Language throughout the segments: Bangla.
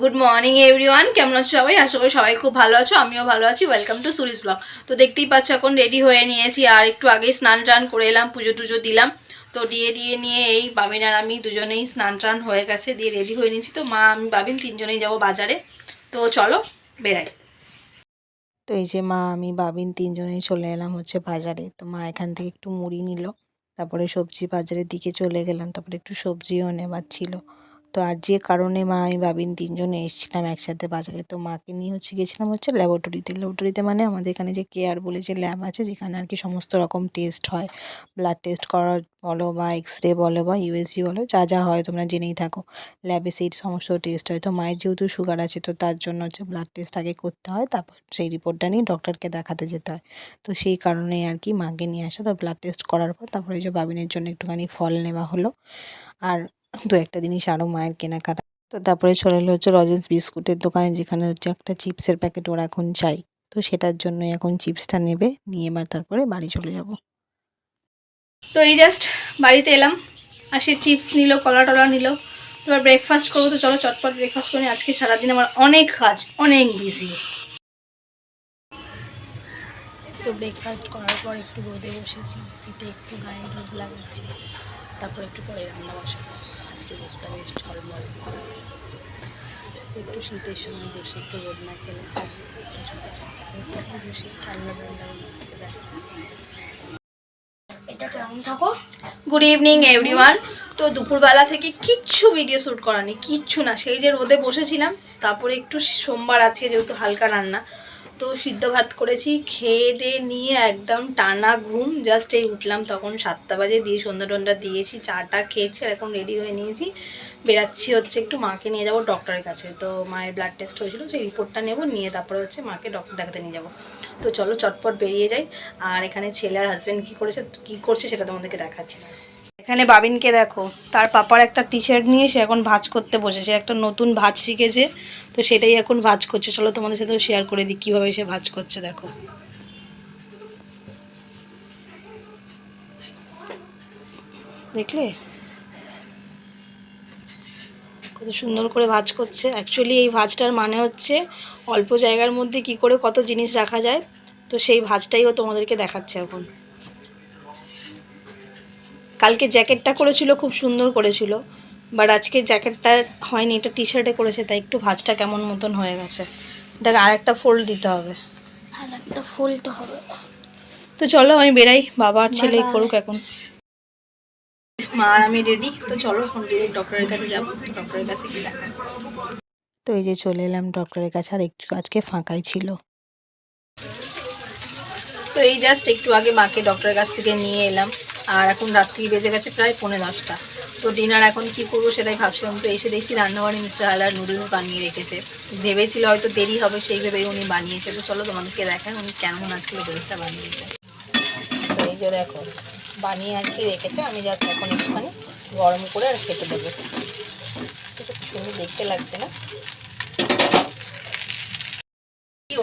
গুড মর্নিং এভরিওয়ান কেমন আছো সবাই? আশা করি সবাই খুব ভালো আছো, আমিও ভালো আছি। ওয়েলকাম টু সুরিস ব্লগ তো দেখতেই পাচ্ছ, এখন রেডি হয়ে নিয়েছি, আর একটু আগেই স্নান টান করে এলাম, পুজো টুজো দিলাম। তো দিয়ে দিয়ে, নিয়ে এই বাবিন আর আমি দুজনেই স্নান টান হয়ে গেছে, দিয়ে রেডি হয়ে নিয়েছি। তো মা, আমি বাবিন তিনজনেই যাব বাজারে। তো চলো, বেড়াই। তো এই যে মা, আমি বাবিন তিনজনেই চলে এলাম হচ্ছে বাজারে। তো মা এখান থেকে একটু মুড়ি নিল, তারপরে সবজি বাজারের দিকে চলে গেলাম, তারপরে একটু সবজিও নেবার ছিল। তো আর যে কারণে মা আমি বাবিন তিনজনে এসেছিলাম একসাথে বাজারে, তো মাকে নিয়ে হচ্ছে গেছিলাম হচ্ছে ল্যাবরেটরিতে ল্যাবরেটরিতে মানে আমাদের এখানে যে কেয়ার বলে যে ল্যাব আছে, যেখানে আর কি সমস্ত রকম টেস্ট হয়। ব্লাড টেস্ট করার বলো বা এক্স রে বলো বা ইউএসজি বলো, যা যা হয় তোমরা জেনেই থাকো। ল্যাবে সেই সমস্ত টেস্ট হয়। তো মায়ের যেহেতু সুগার আছে, তো তার জন্য হচ্ছে ব্লাড টেস্ট আগে করতে হয়, তারপর সেই রিপোর্টটা নিয়ে ডক্টরকে দেখাতে যেতে হয়। তো সেই কারণেই আর কি মাকে নিয়ে আসা, তো ব্লাড টেস্ট করার পর তারপরে যে বাবিনের জন্য একটুখানি ফল নেওয়া হলো। আর দু একটা জিনিস আরও মায়ের কেনাকাটা। তো তারপরে চলে এলো হচ্ছে রজেন্স বিস্কুটের দোকানে, যেখানে হচ্ছে একটা চিপসের প্যাকেট ওরা এখন চাই তো সেটার জন্যই এখন চিপসটা নেবে, নিয়ে এবার তারপরে বাড়ি চলে যাব। তো এই জাস্ট বাড়িতে এলাম আর সে চিপস নিল, কলা টলা নিল। এবার ব্রেকফাস্ট করব, তো চলো চটপট ব্রেকফাস্ট করে। আজকে সারাদিন আমার অনেক কাজ, অনেক বিজি তো ব্রেকফাস্ট করার পর একটু রোদে বসেছি, পিঠে একটু গায়ে রোদ লাগাচ্ছি, তারপর একটু পরে রান্না বসাবো। আজকে রোদটা বেশ ঝলমল একটু শীতের সময় বসে একটু রোদ না খেলে বসে ঠান্ডা ঠান্ডা গুড ইভিনিং এভরিওয়ান তো দুপুরবেলা থেকে কিচ্ছু ভিডিও শ্যুট করা নেই কিচ্ছু না। সেই যে রোদে বসেছিলাম, তারপরে একটু সোমবার আছে যেহেতু হালকা রান্না তো সিদ্ধ ভাত করেছি। খেয়ে দিয়ে নিয়ে একদম টানা ঘুম জাস্ট এই উঠলাম তখন সাতটা বাজে, দিয়ে সন্ধ্যা টন্ধ্যা দিয়েছি, চাটা খেয়েছি আর এখন রেডি হয়ে নিয়েছি। বেরাচ্ছি হচ্ছে একটু মাকে নিয়ে যাব ডক্টরের কাছে। তো মায়ের ব্লাড টেস্ট হয়েছিল, সেই রিপোর্টটা নেব, নিয়ে তারপরে হচ্ছে মাকে ডক্টর দেখাতে নিয়ে যাব। তো চলো চটপট বেরিয়ে যাই। আর এখানে ছেলে আর হাজব্যান্ড কী করেছে, কী করছে সেটা তোমাদেরকে দেখাচ্ছি। এখানে বাবিনকে দেখো, তার পাপার একটা টি শার্ট নিয়ে সে এখন ভাজ করতে বসেছে একটা নতুন ভাজ শিখেছে, তো সেটাই এখন ভাজ করছে। চলো তোমাদের সাথেও শেয়ার করে দিই কীভাবে সে ভাজ করছে, দেখো। দেখলে? কত সুন্দর করে ভাজ করছে। অ্যাকচুয়ালি এই ভাজটার মানে হচ্ছে অল্প জায়গার মধ্যে কি করে কত জিনিস রাখা যায়, তো সেই ভাজটাই ও তোমাদেরকে দেখাচ্ছে এখন। কালকে জ্যাকেটটা করেছিল খুব সুন্দর করেছিল। বাট আজকে জ্যাকেটটা হয়নি এটা টি শার্টে করেছে তাই একটু ভাজটা কেমন মতন হয়ে গেছে। এটাকে আর একটা ফোল্ড দিতে হবে। আর একটা ফুল তো হবে। তো চলো আমি বেরাই বাবা আর ছেলে. করুক এখন। মা আর আমি রেডি তো চলো এখন ডিরেক্ট ডক্টরের কাছে যাব ডক্টরের কাছে গিয়ে দেখা তো এই যে চলে এলাম ডক্টরের কাছে আর একটু আজকে ফাঁকাই ছিল। তো এই জাস্ট একটু আগে মাকে ডক্টরের কাছ থেকে নিয়ে এলাম। আর এখন রাত্রি বেজে গেছে প্রায় পৌনে দশটা। তো ডিনার এখন কি করব সেটাই ভাবছিলাম, তো এসে দেখছি রান্নাবাড়ি মিস্টার হালার নুডলস বানিয়ে রেখেছে। ভেবেছিল হয়তো দেরি হবে, সেই ভেবেই উনি বানিয়েছে। তো চলো তোমাদেরকে দেখান উনি কেমন আজকে নুডলসটা বানিয়েছে। এই যে দেখো, বানিয়ে আজকে রেখেছে, আমি জাস্ট এখন একটুখানি গরম করে আর খেতে দেবো। সুন্দর দেখতে লাগছে না?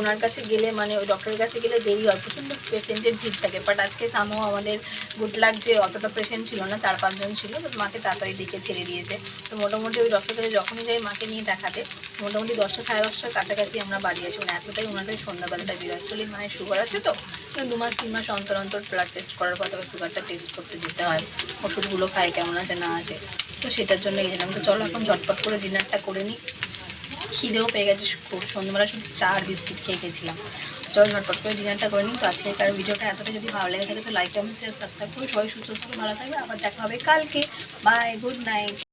ওনার কাছে গেলে মানে ওই ডক্টরের কাছে গেলে দেরি হয়, প্রচণ্ড পেশেন্টের ভিড় থাকে। বাট আজকে সামও আমাদের গুড লাক যে অতটা পেশেন্ট ছিল না, চার পাঁচজন ছিল তো মাকে তাড়াতাড়ি দেখে ছেড়ে দিয়েছে। তো মোটামুটি ওই ডক্টর কাছে যখনই যাই মাকে নিয়ে দেখাতে, মোটামুটি দশটা সাড়ে দশটার কাছাকাছি আমরা বাড়ি আসি। মানে এতটাই ওনাদের সন্ধ্যাবেলাটা বেরো অ্যাকচুয়ালি মায়ের সুগার আছে তো মানে দু মাস, তিন মাস অন্তর অন্তর ব্লাড টেস্ট করার পর তবে সুগারটা টেস্ট করতে যেতে হয়। ওষুধগুলো খায় কেমন আছে না আছে। তো সেটার জন্য গেছিলাম। তো চলো এখন ঝটপট করে ডিনারটা করে নিই। খিদেও পেয়ে গেছে খুব সন্ধ্যাবেলা শুধু চার বিস্কিট খেয়ে গেছিলাম। চল ঝটপট করে ডিনারটা করে নিই। তো আজকে আজকের ভিডিওটা এতটা যদি ভালো লেগে থাকে, তো লাইক কমেন্ট শেয়ার সাবস্ক্রাইব করুন সবাই সুস্থ থাকবে ভালো থাকবে আবার দেখা হবে কালকে। Bye good night